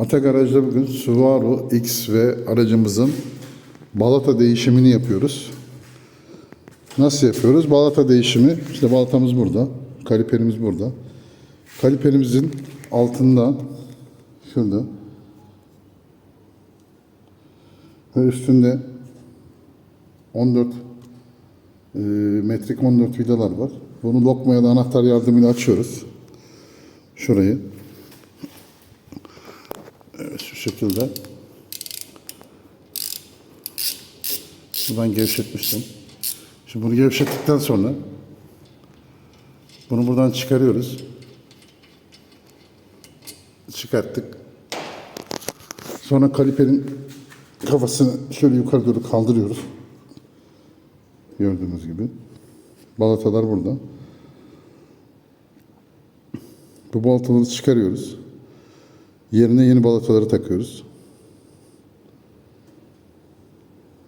Ata Garaj'da bugün Subaru X ve aracımızın balata değişimini yapıyoruz. Nasıl yapıyoruz? Balata değişimi, işte balatamız burada, kaliperimiz burada. Kaliperimizin altında, şurada ve üstünde 14 e, metrik 14 vidalar var. Bunu lokma ya da anahtar yardımıyla açıyoruz. Şurayı. Evet, şu şekilde. Buradan gevşetmiştim. Şimdi bunu gevşettikten sonra bunu buradan çıkarıyoruz. Çıkarttık. Sonra kaliperin kafasını şöyle yukarı doğru kaldırıyoruz. Gördüğünüz gibi. Balatalar burada. Bu balataları çıkarıyoruz. Yerine yeni balataları takıyoruz.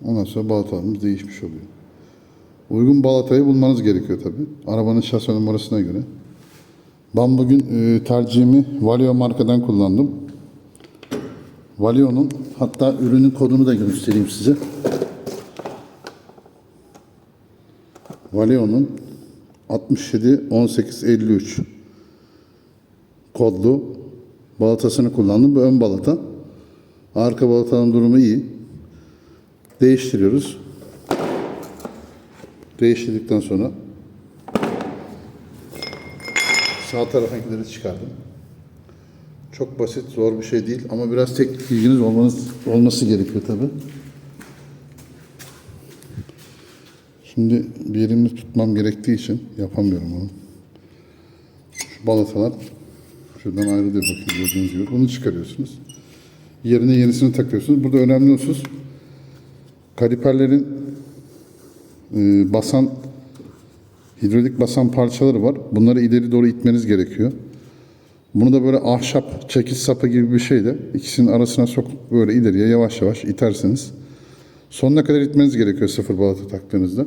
Ondan sonra balatalarımız değişmiş oluyor. Uygun balatayı bulmanız gerekiyor tabi. Arabanın şase numarasına göre. Ben bugün e, tercihimi Valeo markadan kullandım. Valeo'nun hatta ürünün kodunu da göstereyim size. Valeo'nun 67 18 53 kodlu balatasını kullandım. Bu ön balata. Arka balatanın durumu iyi. Değiştiriyoruz. Değiştirdikten sonra sağ tarafakileri çıkardım. Çok basit, zor bir şey değil ama biraz teknik bilginiz olmanız olması gerekiyor tabi. Şimdi bir elimle tutmam gerektiği için yapamıyorum onu. Şu balatalar şuradan ayrılıyor bakın gördüğünüz gibi. Bunu çıkarıyorsunuz. Yerine yenisini takıyorsunuz. Burada önemli husus kaliperlerin e, basan hidrolik basan parçaları var. Bunları ileri doğru itmeniz gerekiyor. Bunu da böyle ahşap çekiç sapı gibi bir şeyle ikisinin arasına sokup böyle ileriye yavaş yavaş itersiniz. Sonuna kadar itmeniz gerekiyor sıfır balata taktığınızda.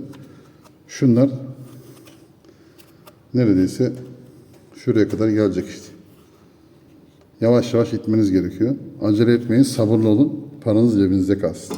Şunlar neredeyse şuraya kadar gelecek işte. Yavaş yavaş itmeniz gerekiyor. Acele etmeyin, sabırlı olun. Paranız cebinizde kalsın.